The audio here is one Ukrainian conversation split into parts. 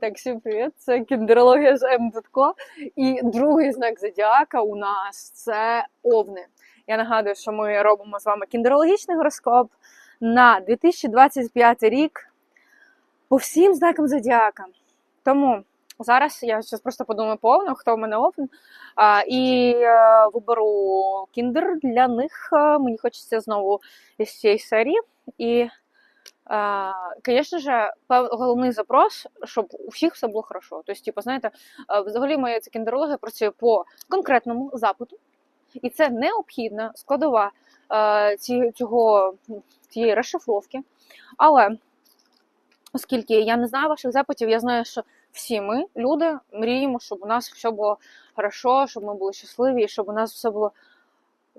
так, всім привіт! Це кіндерологія з М. І другий знак зодіака у нас це овни. Я нагадую, що ми робимо з вами кіндерологічний гороскоп на 2025 рік по всім знакам зодіака. Тому зараз я зараз просто подумаю повно, хто в мене овн. І е, виберу кіндер для них. Мені хочеться знову із цієї серії. І Звісно ж, головний запрос, щоб у всіх все було хорошо. Тобто, типу, знаєте, взагалі моя ця кіндерологія працює по конкретному запиту, і це необхідна складова цього, цієї розшифровки. Але оскільки я не знаю ваших запитів, я знаю, що всі ми, люди, мріємо, щоб у нас все було хорошо, щоб ми були щасливі, і щоб у нас все було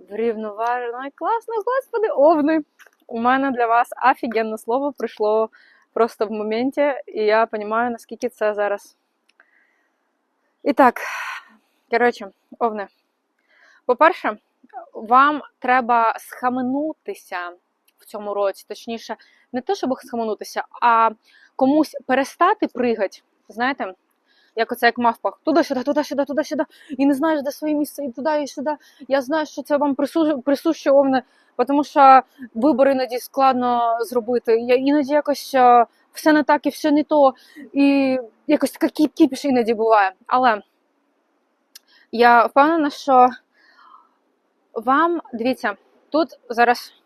врівноважено класно, господи, овни у мене для вас офігенне слово прийшло просто в моменті, і я розумію, наскільки це зараз. І так, коротше, овне. По-перше, вам треба схаменутися в цьому році, точніше, не те, щоб схаменутися, а комусь перестати пригати, знаєте, як оце як мавпа, туди-сюди, туди-сюди, туди-сюди, і не знаєш, де своє місце, і туди, і сюди. Я знаю, що це вам присуще овне тому що вибори іноді складно зробити. Я іноді якось е, все не так і все не то, і якось така кіпіш іноді буває. Але я впевнена, що вам дивіться, тут зараз.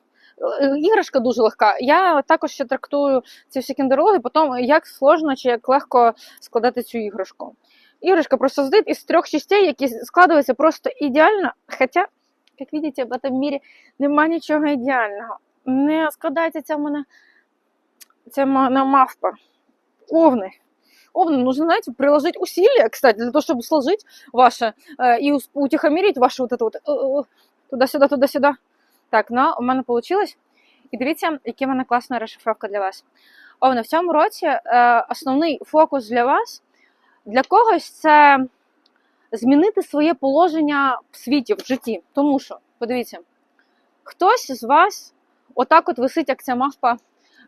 Е, іграшка дуже легка. Я також ще трактую ці всі кіндерологи, потім як сложно чи як легко складати цю іграшку. Іграшка просто здить із трьох частей, які складаються просто ідеально. Хоча як бачите, в цьому мірі немає нічого ідеального. Не складається ця в мене ця на мавпа. Овни. Овны нужно, знаете, приложить усилия, кстати, для того, чтобы сложить ваше э, и утихомирить ваше вот это вот э, туда-сюда, туда-сюда. Так, ну, у мене вийшло. І дивіться, яка в мене класна розшифровка для вас. Овни, в цьому році е, основний фокус для вас, для когось це змінити своє положення в світі, в житті. Тому що, подивіться, хтось з вас отак от висить, як ця мавпа,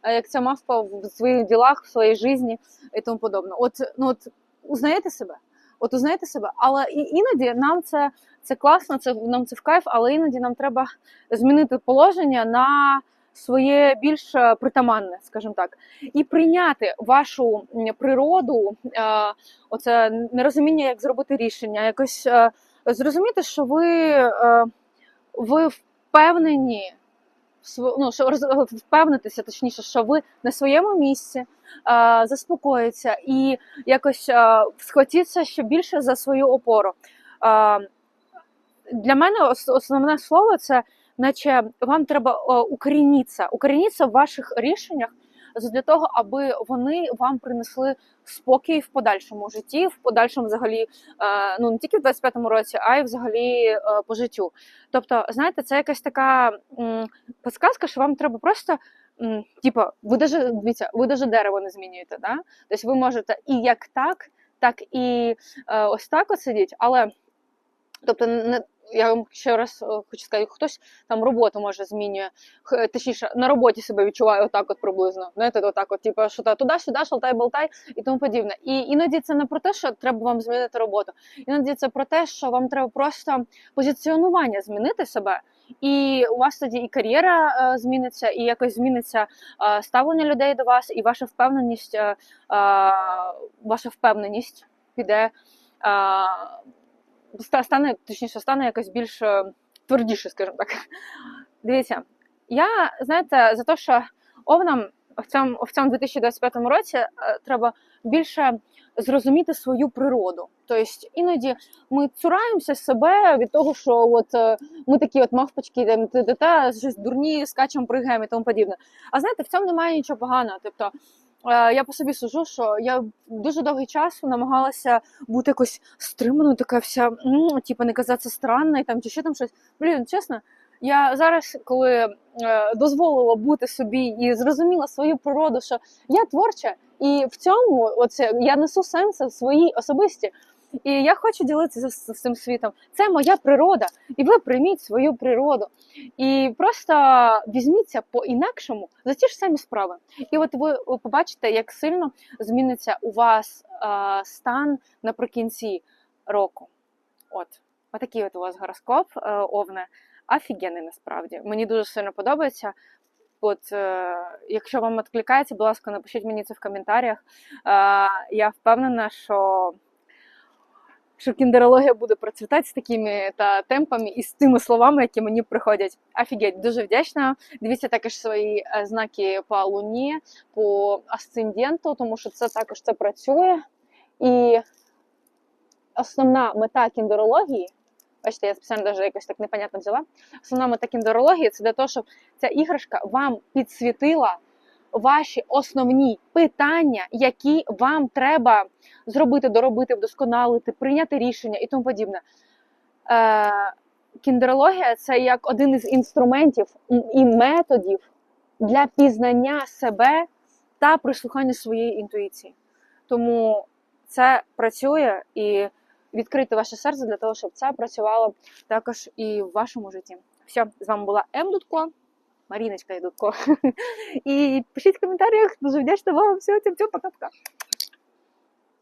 е, як ця мавпа в своїх ділах, в своїй житті і тому подобне. От, ну от узнаєте себе? От узнаєте себе, але іноді нам це це класно, це нам це в кайф, але іноді нам треба змінити положення на своє більш е, притаманне, скажімо так, і прийняти вашу природу, е, оце нерозуміння, як зробити рішення, якось е, зрозуміти, що ви ви впевнені, ну, впевнитися, точніше, що ви на своєму місці заспокоїться і якось схватіться ще більше за свою опору. Для мене основне слово це наче вам треба укорінитися, укорінитися в ваших рішеннях для того, аби вони вам принесли спокій в подальшому житті, в подальшому взагалі, е, ну не тільки в 25-му році, а й взагалі е, по життю. Тобто, знаєте, це якась така підказка, що вам треба просто. Типа, ви даже дивіться, ви даже дерево не змінюєте. Да? Тобто ви можете і як так, так і е, ось так от сидіти, але тобто не я вам ще раз е, хочу сказати, хтось там роботу може змінює, точніше на роботі себе відчуває отак, от приблизно. Знаєте, отак, от, типу, що туди-сюди, шалтай, болтай і тому подібне. І іноді це не про те, що треба вам змінити роботу. Іноді це про те, що вам треба просто позиціонування змінити себе. І у вас тоді і кар'єра е, зміниться, і якось зміниться е, ставлення людей до вас, і ваша впевненість, е, е, ваша впевненість піде. Е, стане, точніше, стане якось більш е, твердіше, скажімо так. Дивіться, я, знаєте, за те, що овнам в цьому в цьому 2025 році е, треба більше зрозуміти свою природу. Тобто іноді ми цураємося себе від того, що от е, ми такі от мавпочки, та щось дурні, скачемо, пригаємо і тому подібне. А знаєте, в цьому немає нічого поганого. Тобто я по собі сужу, що я дуже довгий час намагалася бути якось стриманою, така вся, типу, не казатися странна і там чи ще там щось. Блін, чесно, я зараз, коли е, дозволила бути собі і зрозуміла свою природу, що я творча, і в цьому оце я несу сенси в своїй особисті. І я хочу ділитися з, цим світом. Це моя природа, і ви прийміть свою природу. І просто візьміться по-інакшому за ті ж самі справи. І от ви побачите, як сильно зміниться у вас е, стан наприкінці року. От, отакий от у вас гороскоп, е, Овне. Офігенний насправді. Мені дуже сильно подобається. От, е, якщо вам відкликається, будь ласка, напишіть мені це в коментарях. Е, я впевнена, що, що кіндерологія буде процвітати з такими та темпами і з тими словами, які мені приходять. Офігеть, дуже вдячна. Дивіться також свої е, знаки по луні, по асценденту, тому що це також це працює. І основна мета кіндерології. Бачите, я спеціально даже якось так непонятно взяла. Основна мета кіндерології це для того, щоб ця іграшка вам підсвітила ваші основні питання, які вам треба зробити, доробити, вдосконалити, прийняти рішення і тому подібне. Е, кіндерологія це як один із інструментів і методів для пізнання себе та прислухання своєї інтуїції. Тому це працює і відкрити ваше серце для того, щоб це працювало також і в вашому житті. Все, з вами була М. Дудко, Маріночка і Дудко. І пишіть в коментарях, дуже вдячна вам. Все, тем пока-пока.